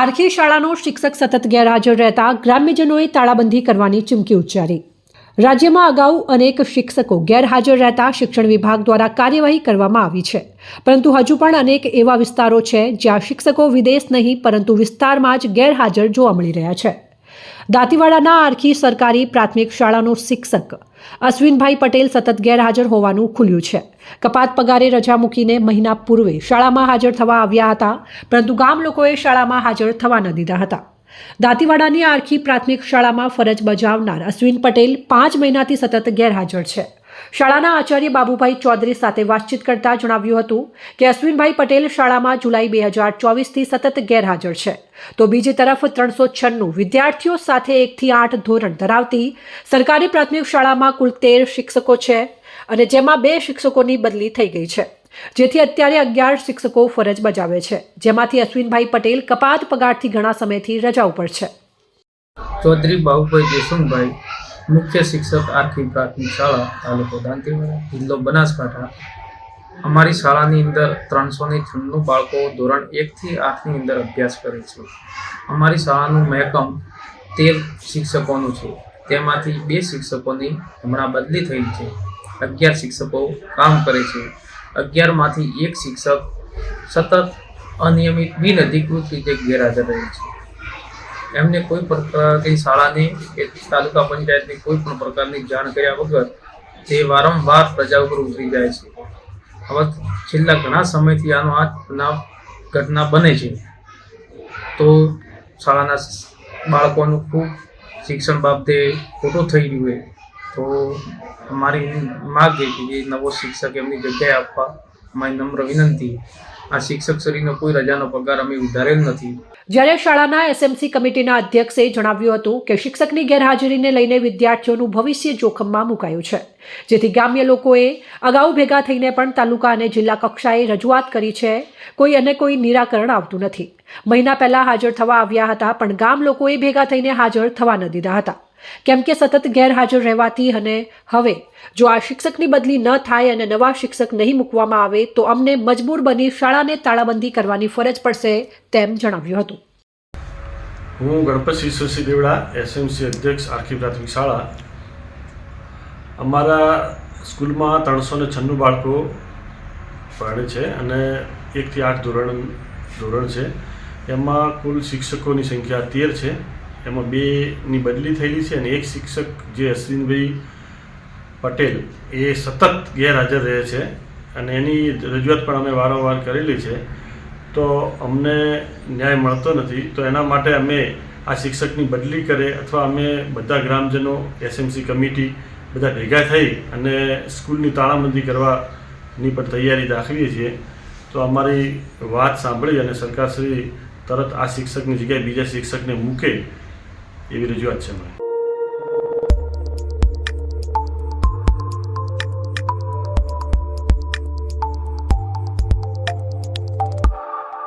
આરખી શાળાનો શિક્ષક સતત ગેરહાજર રહેતા ગ્રામ્યજનોએ તાળાબંધી કરવાની ચીમકી ઉચ્ચારી. રાજ્યમાં અગાઉ અનેક શિક્ષકો ગેરહાજર રહેતા શિક્ષણ વિભાગ દ્વારા કાર્યવાહી કરવામાં આવી છે. પરંતુ હજુ પણ અનેક એવા વિસ્તારો છે જ્યાં શિક્ષકો વિદેશ નહીં, પરંતુ વિસ્તારમાં જ ગેરહાજર જોવા મળી રહ્યા છે. દાંતીવાડાના આરખી સરકારી પ્રાથમિક શાળાનો શિક્ષક અશ્વિનભાઈ પટેલ સતત ગેરહાજર હોવાનું ખુલ્યું છે. કપાત પગારે રજા મૂકીને મહિના પૂર્વે શાળામાં હાજર થવા આવ્યા હતા, પરંતુ ગામ લોકોએ શાળામાં હાજર થવા ન દીધા હતા. દાંતીવાડાની આરખી પ્રાથમિક શાળામાં ફરજ બજાવનાર અશ્વિન પટેલ પાંચ મહિનાથી સતત ગેરહાજર છે. શાળાના આચાર્ય બાબુભાઈ ચૌધરી સાથે વાતચીત કરતા જણાવ્યું હતું કે અશ્વિનભાઈ પટેલ શાળામાં જુલાઈ બે હજાર ચોવીસથી સતત ગેરહાજર છે. તો બીજી તરફ ત્રણસો છન્નું વિદ્યાર્થીઓ સાથે એકથી આઠ ધોરણ ધરાવતી સરકારી પ્રાથમિક શાળામાં કુલ તેર શિક્ષકો છે અને જેમાં બે શિક્ષકોની બદલી થઈ ગઈ છે. જેથી અત્યારે અગિયાર શિક્ષકો ફરજ બજાવે છે. જેમાંથી અશ્વિનભાઈ પટેલ કપાત પગારથી ઘણા સમયથી રજા ઉપર છે. ચૌધરી બાહુભાઈ દેશુભાઈ મુખ્ય શિક્ષક આરખી પ્રાથમિક શાળા, તાલુકો દાંતીવાડા, જિલ્લો બનાસકાંઠા. અમારી શાળાની અંદર ત્રણસો ને છન્નું બાળકો ધોરણ એકથી આઠની અંદર અભ્યાસ કરે છે. અમારી શાળાનું મહેકમ તેર શિક્ષકોનું છે. તેમાંથી બે શિક્ષકોની હમણાં બદલી થઈ છે. અગિયાર શિક્ષકો કામ કરે છે. અગિયારમાંથી એક શિક્ષક સતત અનિયમિત બિનઅધિકૃત રીતે ગેરહાજર રહે છે. એમને કોઈ પ્રકારની શાળાની કે તાલુકા પંચાયતની કોઈ પણ પ્રકારની જાણ કર્યા વગર તે વારંવાર પ્રજા ઉપર ઉતરી જાય છે. હવે છેલ્લા ઘણા સમયથી આનો આ બનાવ ઘટના બને છે. તો શાળાના બાળકોનું ખૂબ શિક્ષણ બાબતે ખોટું થઈ રહ્યું હોય તો અમારી માગ એ કે નવો શિક્ષક એમની જગ્યાએ આપવા અમારી નમ્ર વિનંતી. આ શિક્ષક શ્રીનો કોઈ રજાનો પગાર અમે ઉધારેલ નથી. જ્યારે શાળાના એસએમસી કમિટીના અધ્યક્ષે જણાવ્યું હતું કે શિક્ષકની ગેરહાજરીને લઈને વિદ્યાર્થીઓનું ભવિષ્ય જોખમમાં મુકાયું છે, જેથી ગ્રામ્ય લોકોએ અગાઉ ભેગા થઈને પણ તાલુકા અને જિલ્લા કક્ષાએ રજૂઆત કરી છે, કોઈ અને કોઈ નિરાકરણ આવતું નથી. મહિના પહેલા હાજર થવા આવ્યા હતા, પણ ગામ લોકોએ ભેગા થઈને હાજર થવા ન દીધા હતા. કેમ કે સતત ગેરહાજર રહેવાથી અને હવે, જો આ શિક્ષકની બદલી ન થાય અને નવા શિક્ષક નહીં મૂકવામાં આવે, તો અમને મજબૂર બની શાળાને તાળાબંધી કરવાની ફરજ પડશે તેમ જણાવ્યું હતું. હું ગણપત શિશોસી દેવડા એસએમસી અધ્યક્ષ આખી પ્રાથમિક શાળા. અમારા સ્કૂલમાં ત્રણસો ને છન્નું બાળકો ભણે છે અને એકથી આઠ ધોરણ ધોરણ છે. એમાં કુલ શિક્ષકોની સંખ્યા તેર છે. એમાં બેની બદલી થયેલી છે અને એક શિક્ષક જે અશ્વિનભાઈ પટેલ, એ સતત ગેરહાજર રહે છે અને એની રજૂઆત પણ અમે વારંવાર કરેલી છે. તો અમને ન્યાય મળતો નથી. તો એના માટે અમે આ શિક્ષકની બદલી કરે અથવા અમે બધા ગ્રામજનો, એસએમસી કમિટી બધા ભેગા થઈ અને સ્કૂલની તાળાબંધી કરવાની પણ તૈયારી દાખવીએ છીએ. તો અમારી વાત સાંભળી અને સરકારશ્રી તરત આ શિક્ષકની જગ્યાએ બીજા શિક્ષકને મૂકે એવી રજૂઆત છે અમારી